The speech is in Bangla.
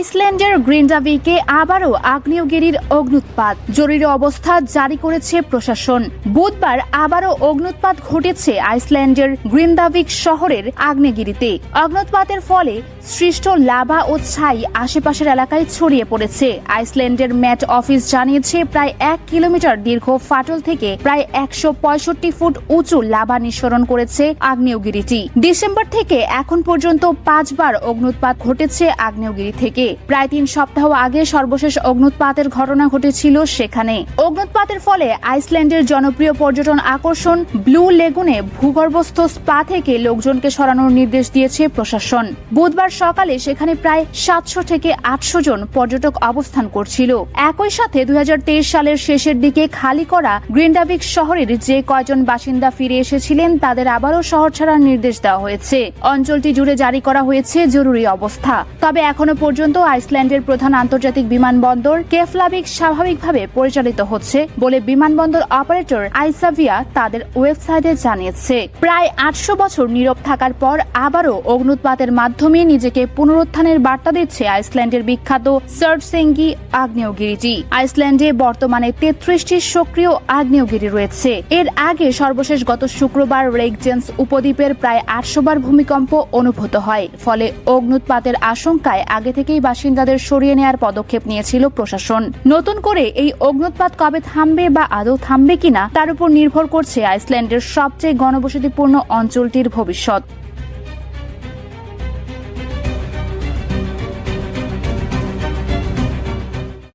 আইসল্যান্ডের গ্রিন্ডাভিকে আবারও আগ্নেয়গিরির অগ্নুৎপাত। জরুরি অবস্থা জারি করেছে প্রশাসন। বুধবার আবারও অগ্নুৎপাত ঘটেছে আইসল্যান্ডের গ্রিন্ডাভিক শহরের আগ্নেয়গিরিতে। অগ্নুৎপাতের ফলে সৃষ্ট লাভা ও ছাই আশেপাশের এলাকায় ছড়িয়ে পড়েছে। আইসল্যান্ডের ম্যাট অফিস জানিয়েছে, প্রায় এক কিলোমিটার দীর্ঘ ফাটল থেকে প্রায় একশো পঁয়ষট্টি ফুট উঁচু লাভা নিঃসরণ করেছে আগ্নেয়গিরিটি। ডিসেম্বর থেকে এখন পর্যন্ত পাঁচবার অগ্নুৎপাত ঘটেছে আগ্নেয়গিরি থেকে। প্রায় তিন সপ্তাহ আগে সর্বশেষ অগ্নুৎপাতের ঘটনা ঘটেছিল সেখানে। অগ্নুৎপাতের ফলে আইসল্যান্ডের জনপ্রিয় পর্যটন আকর্ষণ ব্লু লেগুনে ভূগর্ভস্থ স্পা থেকে লোকজনকে সরানোর নির্দেশ দিয়েছে প্রশাসন। বুধবার সকালে সেখানে প্রায় সাতশো থেকে আটশো জন পর্যটক অবস্থান করছিল। একই সাথে দুই হাজার তেইশ সালের শেষের দিকে খালি করা গ্রিন্ডাভিক শহরের যে কয়জন বাসিন্দা ফিরে এসেছিলেন, তাদের আবারও শহর ছাড়ার নির্দেশ দেওয়া হয়েছে। অঞ্চলটি জুড়ে জারি করা হয়েছে জরুরি অবস্থা। তবে এখনও পর্যন্ত আইসল্যান্ডের প্রধান আন্তর্জাতিক বিমানবন্দর কেফলাভিক স্বাভাবিকভাবে পরিচালিত হচ্ছে বলে বিমানবন্দর অপারেটর আইসাভিয়া তাদের ওয়েবসাইটে জানিয়েছে। প্রায় আটশো বছর নীরব থাকার পর আবারও অগ্নুৎপাতের মাধ্যমে নিজেকে পুনরুত্থানের বার্তা দিচ্ছে আইসল্যান্ডের বিখ্যাত সার্টসেঙ্গি আগ্নেয়গিরিটি আইসল্যান্ডে বর্তমানে তেত্রিশটি সক্রিয় আগ্নেয়গিরি রয়েছে। এর আগে সর্বশেষ গত শুক্রবার রেগজেন্স উপদ্বীপের প্রায় আটশো বার ভূমিকম্প অনুভূত হয়। ফলে অগ্নুৎপাতের আশঙ্কায় আগে থেকেই বাসিন্দাদের সরিয়ে নেওয়ার পদক্ষেপ নিয়েছিল প্রশাসন। নতুন করে এই অগ্নুৎপাত কবে থামবে বা আদৌ থামবে কিনা, তার উপর নির্ভর করছে আইসল্যান্ডের সবচেয়ে গণবসতিপূর্ণ অঞ্চলটির ভবিষ্যৎ।